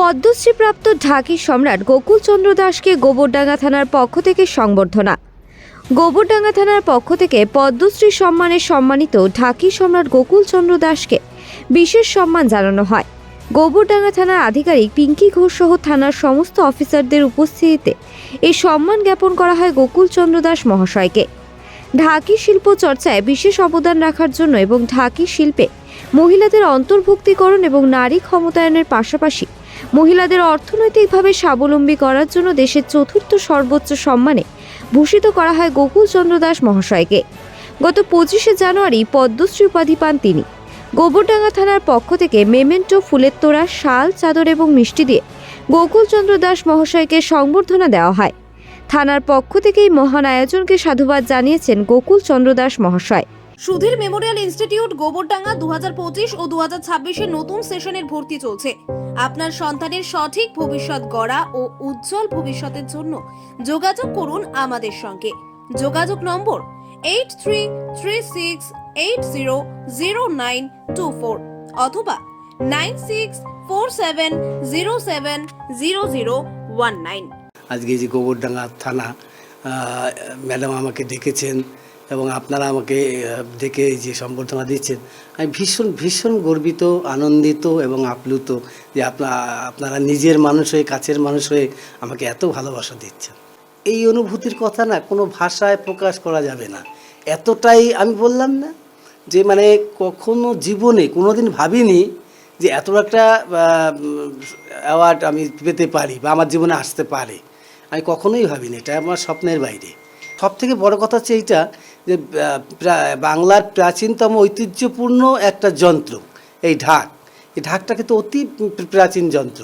পদ্মশ্রীপ্রাপ্ত ঢাকি সম্রাট গোকুলচন্দ্র দাসকে গোবরডাঙ্গা থানার পক্ষ থেকে সংবর্ধনা। গোবরডাঙ্গা থানার পক্ষ থেকে পদ্মশ্রী সম্মানে সম্মানিত ঢাকি সম্রাট গোকুলচন্দ্র দাসকে বিশেষ সম্মান জানানো হয়। গোবরডাঙ্গা থানার আধিকারিক পিঙ্কি ঘোষ সহ থানার সমস্ত অফিসারদের উপস্থিতিতে এই সম্মান জ্ঞাপন করা হয় গোকুলচন্দ্র দাস মহাশয়কে। ঢাকি শিল্প চর্চায় বিশেষ অবদান রাখার জন্য এবং ঢাকি শিল্পে মহিলাদের অন্তর্ভুক্তিকরণ এবং নারী ক্ষমতায়নের পাশাপাশি মহিলাদের অর্থনৈতিকভাবে স্বাবলম্বী করার জন্য দেশের চতুর্থ সর্বোচ্চ সম্মানে ভূষিত করা হয় গোকুলচন্দ্র দাস মহাশয়কে। গত পঁচিশে জানুয়ারি পদ্মশ্রী উপাধি পান তিনি। গোবরডাঙ্গা থানার পক্ষ থেকে মেমেন্টো, ফুলের তোড়া, শাল, চাদর এবং মিষ্টি দিয়ে গোকুলচন্দ্র দাস মহাশয়কে সংবর্ধনা দেওয়া হয়। থানার পক্ষ থেকেই মহান আয়োজনকে সাধুবাদ জানিয়েছেন গোকুল চন্দ্র দাস মহাশয়। সুধীর মেমোরিয়াল ইনস্টিটিউট গোবরডাঙ্গা দু হাজার পঁচিশ ও দু হাজার নতুন সেশনের ভর্তি চলছে। আপনার সন্তানের সঠিক ভবিষ্যৎ গড়া ও উজ্জ্বল ভবিষ্যতের জন্য যোগাযোগ করুন আমাদের সঙ্গে। যোগাযোগ নম্বর eight three three six eight zero zero nine two four অথবা nine six four seven zero seven zero zero one nine. আজকে যে গোবরডাঙ্গা থানা ম্যাডাম আমাকে ডেকেছেন। এবং আপনারা আমাকে এই যে সম্বর্ধনা দিচ্ছেন, আমি ভীষণ ভীষণ গর্বিত, আনন্দিত এবং আপ্লুত যে আপনা, আপনারা নিজের মানুষ হয়ে, কাছের মানুষ হয়ে আমাকে এত ভালোবাসা দিচ্ছেন। এই অনুভূতির কথা না কোনো ভাষায় প্রকাশ করা যাবে না। এতটাই আমি বললাম না যে মানে কখনো জীবনে, কোনোদিন ভাবিনি যে এত একটা অ্যাওয়ার্ড আমি পেতে পারি বা আমার জীবনে আসতে পারে। আমি কখনোই ভাবিনি, এটা আমার স্বপ্নের বাইরে। সব থেকে বড় কথা হচ্ছে এইটা যে বাংলার প্রাচীনতম ঐতিহ্যপূর্ণ একটা যন্ত্র, এই ঢাক। এই ঢাকটা কিন্তু অতি প্রাচীন যন্ত্র।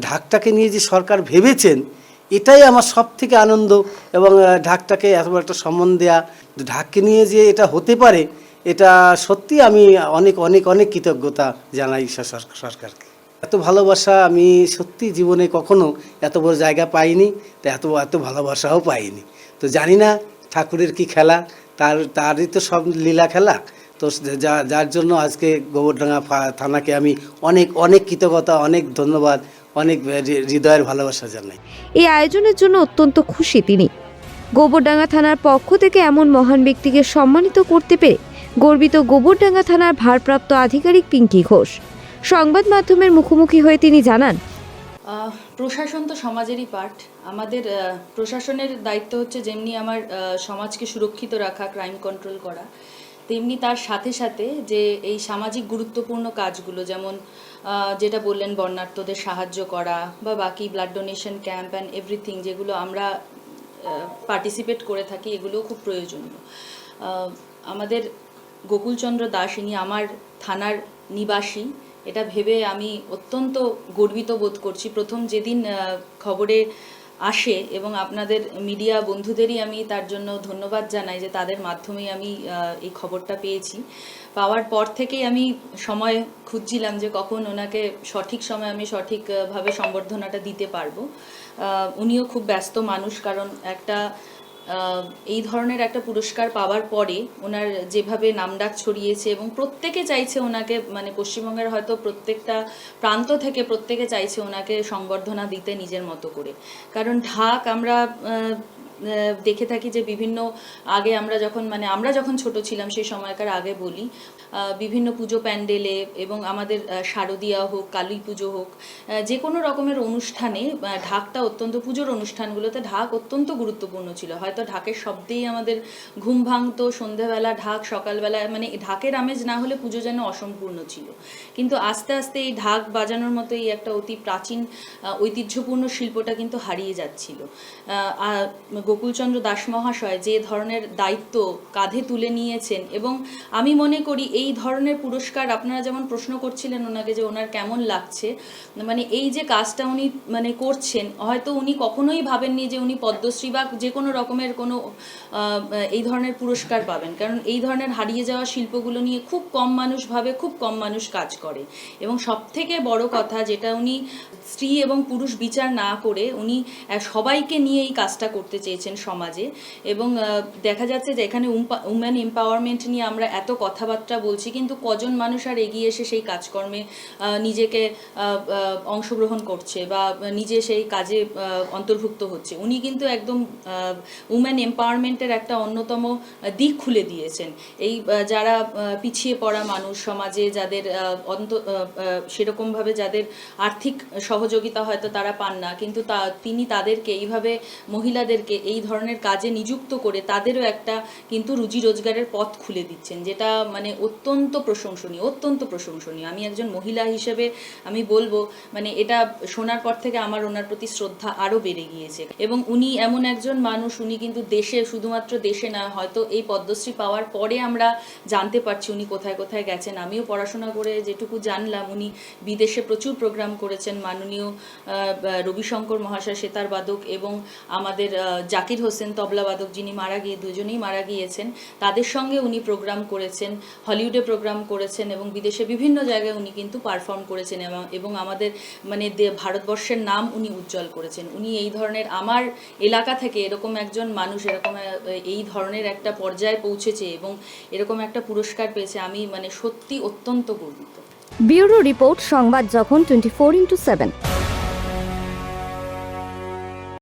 ঢাকটাকে নিয়ে যে সরকার ভেবেছেন, এটাই আমার সব থেকে আনন্দ এবং ঢাকটাকে এত বড় একটা সম্মান দেওয়া ঢাককে নিয়ে যে এটা হতে পারে, এটা সত্যি আমি অনেক অনেক অনেক কৃতজ্ঞতা জানাই সর- সর- সরকারকে। এত ভালোবাসা আমি সত্যি জীবনে কখনো এত বড় জায়গা পাইনি, তা এত এত ভালোবাসাও পাইনি। তো জানি না ঠাকুরের কি খেলা, তার, তারই তো সব লীলা খেলা। তো যা, যার জন্য আজকে গোবরডাঙ্গা থানাকে আমি অনেক অনেক কৃতজ্ঞতা, অনেক ধন্যবাদ, অনেক হৃদয়ের ভালোবাসা জানাই। এই আয়োজনের জন্য অত্যন্ত খুশি তিনি। গোবরডাঙ্গা থানার পক্ষ থেকে এমন মহান ব্যক্তিকে সম্মানিত করতে পেরে গর্বিত গোবরডাঙ্গা থানার ভারপ্রাপ্ত আধিকারিক পিঙ্কি ঘোষ। সংবাদ মাধ্যমের মুখোমুখি হয়ে তিনি জানান প্রশাসন তো সমাজেরই পার্ট আমাদের প্রশাসনের দায়িত্ব হচ্ছে যেমনি আমার সমাজকে সুরক্ষিত রাখা ক্রাইম কন্ট্রোল করা, তেমনি তার সাথে সাথে যে এই সামাজিক গুরুত্বপূর্ণ কাজগুলো যেমন যেটা বললেন বর্ণার্থদের সাহায্য করা বা বাকি blood donation camp and everything যেগুলো আমরা পার্টিসিপেট করে থাকি, এগুলোও খুব প্রয়োজনীয়। আমাদের গোকুলচন্দ্র দাস, ইনি আমার থানার নিবাসী এটা ভেবে আমি অত্যন্ত গর্বিত বোধ করছি। প্রথম যেদিন খবরে আসে এবং আপনাদের মিডিয়া বন্ধুদেরই আমি তার জন্য ধন্যবাদ জানাই যে তাদের মাধ্যমেই আমি এই খবরটা পেয়েছি। পাওয়ার পর থেকেই আমি সময় খুঁজছিলাম যে কখন ওনাকে সঠিক সময় আমি সঠিকভাবে সম্বর্ধনাটা দিতে পারব। উনিও খুব ব্যস্ত মানুষ কারণ একটা এই ধরনের একটা পুরস্কার পাওয়ার পরে ওনার যেভাবে নামডাক ছড়িয়েছে এবং প্রত্যেকে চাইছে ওনাকে মানে পশ্চিমবঙ্গের হয়তো প্রত্যেকটা প্রান্ত থেকে প্রত্যেকে চাইছে ওনাকে সংবর্ধনা দিতে নিজের মতো করে। কারণ ঢাক আমরা দেখে থাকি যে বিভিন্ন, আগে আমরা যখন মানে আমরা যখন ছোট ছিলাম সেই সময়কার আগে বলি বিভিন্ন পুজো প্যান্ডেলে এবং আমাদের শারদীয়া হোক, কালী পুজো হোক যে কোনো রকমের অনুষ্ঠানে ঢাকটা অত্যন্ত, পুজোর অনুষ্ঠানগুলোতে ঢাক অত্যন্ত গুরুত্বপূর্ণ ছিল। হয়তো ঢাকের শব্দেই আমাদের ঘুম ভাঙতো, সন্ধেবেলা ঢাক, সকালবেলা মানে ঢাকের আমেজ না হলে পুজো যেন অসম্পূর্ণ ছিল। কিন্তু আস্তে আস্তে এই ঢাক বাজানোর মতো এই একটা অতি প্রাচীন ঐতিহ্যপূর্ণ শিল্পটা কিন্তু হারিয়ে যাচ্ছিল। গোকুলচন্দ্র দাস মহাশয় যে ধরনের দায়িত্ব কাঁধে তুলে নিয়েছেন এবং আমি মনে করি এই ধরনের পুরস্কার আপনারা যেমন প্রশ্ন করছিলেন ওনাকে যে ওনার কেমন লাগছে মানে এই যে কাজটা উনি মানে করছেন, হয়তো উনি কখনোই ভাবেননি যে উনি পদ্মশ্রী বা যে কোনো রকমের কোনো এই ধরনের পুরস্কার পাবেন। কারণ এই ধরনের হারিয়ে যাওয়া শিল্পগুলো নিয়ে খুব কম মানুষ ভাবে, খুব কম মানুষ কাজ করে। এবং সব থেকে বড় কথা যেটা উনি স্ত্রী এবং পুরুষ বিচার না করে উনি সবাইকে নিয়ে এই কাজটা করতে চেয়েছেন। পেয়েছেন সমাজে। এবং দেখা যাচ্ছে যে এখানে উম্যান এম্পাওয়ারমেন্ট নিয়ে আমরা এত কথাবার্তা বলছি, কিন্তু কজন মানুষ আর এগিয়ে এসে সেই কাজকর্মে নিজেকে অংশগ্রহণ করছে বা নিজে সেই কাজে অন্তর্ভুক্ত হচ্ছে। উনি কিন্তু একদম উম্যান এম্পাওয়ারমেন্টের একটা অন্যতম দিক খুলে দিয়েছেন। এই যারা পিছিয়ে পড়া মানুষ সমাজে যাদের অন্ত সেরকমভাবে যাদের আর্থিক সহযোগিতা হয়তো তারা পান না, কিন্তু তা, তিনি তাদেরকে, এইভাবে মহিলাদেরকে এই ধরনের কাজে নিযুক্ত করে তাদেরও একটা কিন্তু রুজি রোজগারের পথ খুলে দিচ্ছেন, যেটা মানে অত্যন্ত প্রশংসনীয় অত্যন্ত প্রশংসনীয়। আমি একজন মহিলা হিসেবে আমি বলব মানে এটা শোনার পর থেকে আমার ওনার প্রতি শ্রদ্ধা আরও বেড়ে গিয়েছে। এবং উনি এমন একজন মানুষ, উনি কিন্তু দেশে, শুধুমাত্র দেশে না, হয়তো এই পদ্মশ্রী পাওয়ার পরে আমরা জানতে পারছি উনি কোথায় কোথায় গেছেন। আমিও পড়াশোনা করে যেটুকু জানলাম, উনি বিদেশে প্রচুর প্রোগ্রাম করেছেন মাননীয় রবিশঙ্কর মহাশয় সেতার বাদক এবং আমাদের জাকির হোসেন, তবলা বাদক যিনি মারা গিয়ে, দুজনেই মারা গিয়েছেন, তাদের সঙ্গে উনি প্রোগ্রাম করেছেন হলিউডে প্রোগ্রাম করেছেন এবং বিদেশে বিভিন্ন জায়গায় উনি কিন্তু পারফর্ম করেছেন এবং- আমাদের মানে ভারতবর্ষের নাম উনি উজ্জ্বল করেছেন। উনি এই ধরনের আমার এলাকা থেকে এরকম একজন মানুষ, এরকম এই ধরনের একটা পর্যায়ে পৌঁছেছে এবং এরকম একটা পুরস্কার পেয়েছে, আমি মানে সত্যি অত্যন্ত গর্বিত। ব্যুরো রিপোর্ট, সংবাদ যখন টোয়েন্টি ফোর ইন্টু সেভেন